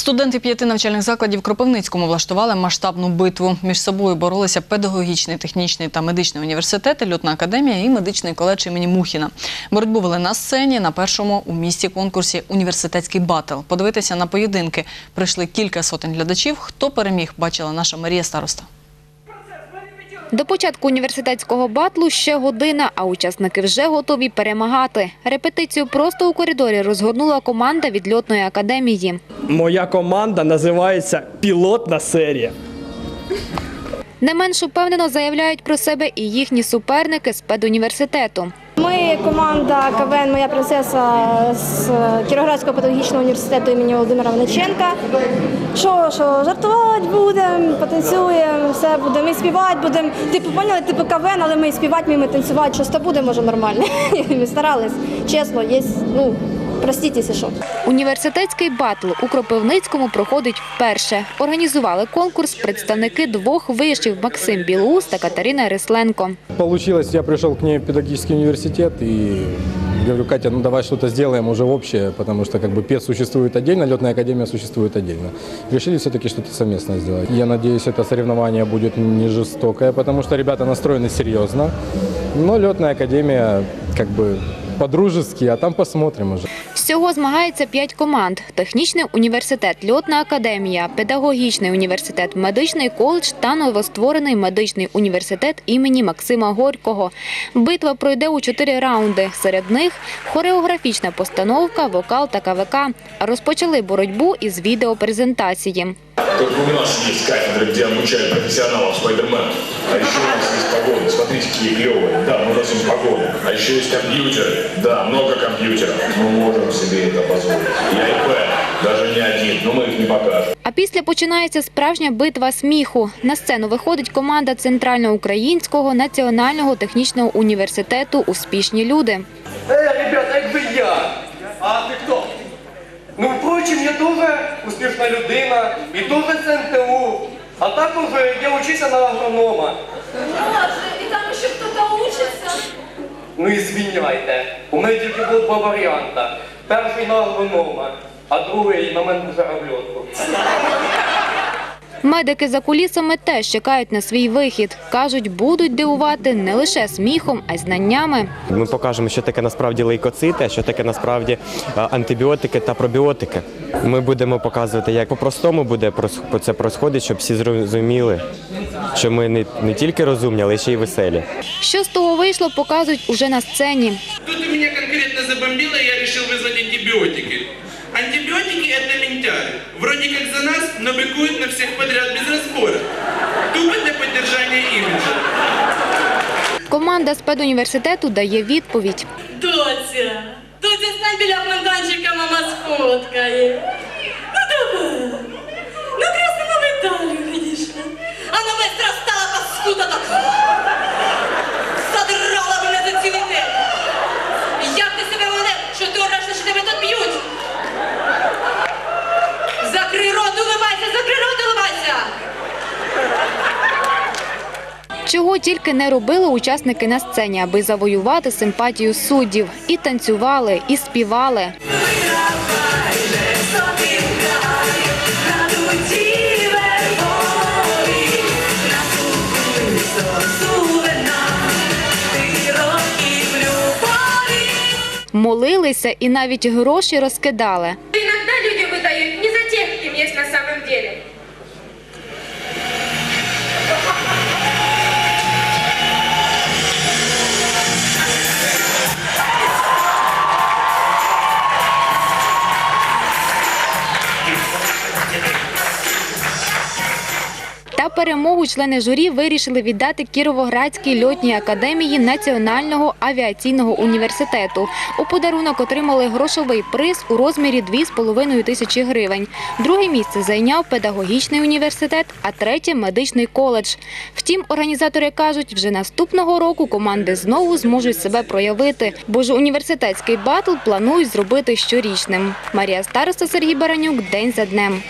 Студенти п'яти навчальних закладів Кропивницькому влаштували масштабну битву. Між собою боролися педагогічний, технічний та медичний університети, льотна академія і медичний коледж імені Мухіна. Боротьбу вели на сцені на першому у місті конкурсі Університетський батл. Подивитися на поєдинки прийшли кілька сотень глядачів. Хто переміг, бачила наша Марія Староста. До початку університетського батлу ще година, а учасники вже готові перемагати. Репетицію просто у коридорі розгорнула команда від льотної академії. Моя команда називається Пілотна серія. Не менш упевнено заявляють про себе і їхні суперники з педуніверситету. Ми команда КВН Моя принцеса з Кіроградського педагогічного університету імені Володимира Вниченка. Що, що, жартувати будемо, потанцюємо, все буде. Ми співати будемо. Типу, поняли, типу КВН, але ми співати, ми танцювати, щось то буде, може, нормально. Ми старались, чесно, є, ну, простіть, якщо що. Університетський батл у Кропивницькому проходить вперше. Організували конкурс представники двох вишів Максим Білоус та Катерина Рисленко. Получилось, я пришел к ней в педагогический университет и говорю, Катя, ну давай что-то сделаем уже общее, потому что как бы ПЕД существует отдельно, летная академия существует отдельно. Решили все-таки что-то совместное сделать. Я надеюсь, это соревнование будет не жестокое, потому что ребята настроены серьезно, но летная академия как бы по-дружески, а там посмотрим уже. Всього змагається п'ять команд: технічний університет, льотна академія, педагогічний університет, медичний коледж та новостворений медичний університет імені Максима Горького. Битва пройде у чотири раунди. Серед них хореографічна постановка, вокал та КВК. Розпочали боротьбу із відеопрезентації. Только у нас есть кафедры, где обучают профессионалов спайдерменов. А еще у нас есть погоды. Смотрите, какие клевые. Да, мы носим погоды. А еще есть компьютеры. Да, много компьютеров. Мы можем себе это позволить. И iPad. Даже не один, но мы их не покажем. А після починається справжня битва сміху. На сцену виходить команда Центральноукраїнського національного технічного університету Успішні люди. Э, ребята, як Ну, впрочем, я дуже успішна людина і дуже з НТУ. А також я учуся на агронома. Боже, і там ще хтось учиться. Ну і звільняйте. У мене тільки було два варіанти. Перший на агронома, а другий на мене жаробльотку. Медики за кулісами теж чекають на свій вихід. Кажуть, будуть дивувати не лише сміхом, а й знаннями. Ми покажемо, що таке насправді лейкоцити, що таке насправді е, антибіотики та пробіотики. Ми будемо показувати, як по-простому буде прос- це происходить, щоб всі зрозуміли, що ми не, не тільки розумні, але ще й веселі. Що з того вийшло, показують уже на сцені. Тут у меня конкретно забомбило, я решил вызвать антибиотики. Антибиотики – это быкуют всех подряд без разбора. Тупо для поддержания имиджа. Команда спецуніверситету дає відповідь. Дотя, Дотя, з біля фонтанчика, мама сфоткає. Чого тільки не робили учасники на сцені, аби завоювати симпатію суддів. І танцювали, і співали. Молилися і навіть гроші розкидали. Перемогу члени журі вирішили віддати Кіровоградській льотній академії Національного авіаційного університету. У подарунок отримали грошовий приз у розмірі 2,5 тисячі гривень. Друге місце зайняв педагогічний університет, а третє медичний коледж. Втім, організатори кажуть, вже наступного року команди знову зможуть себе проявити, бо ж університетський батл планують зробити щорічним. Марія Староста, Сергій Баранюк, день за днем.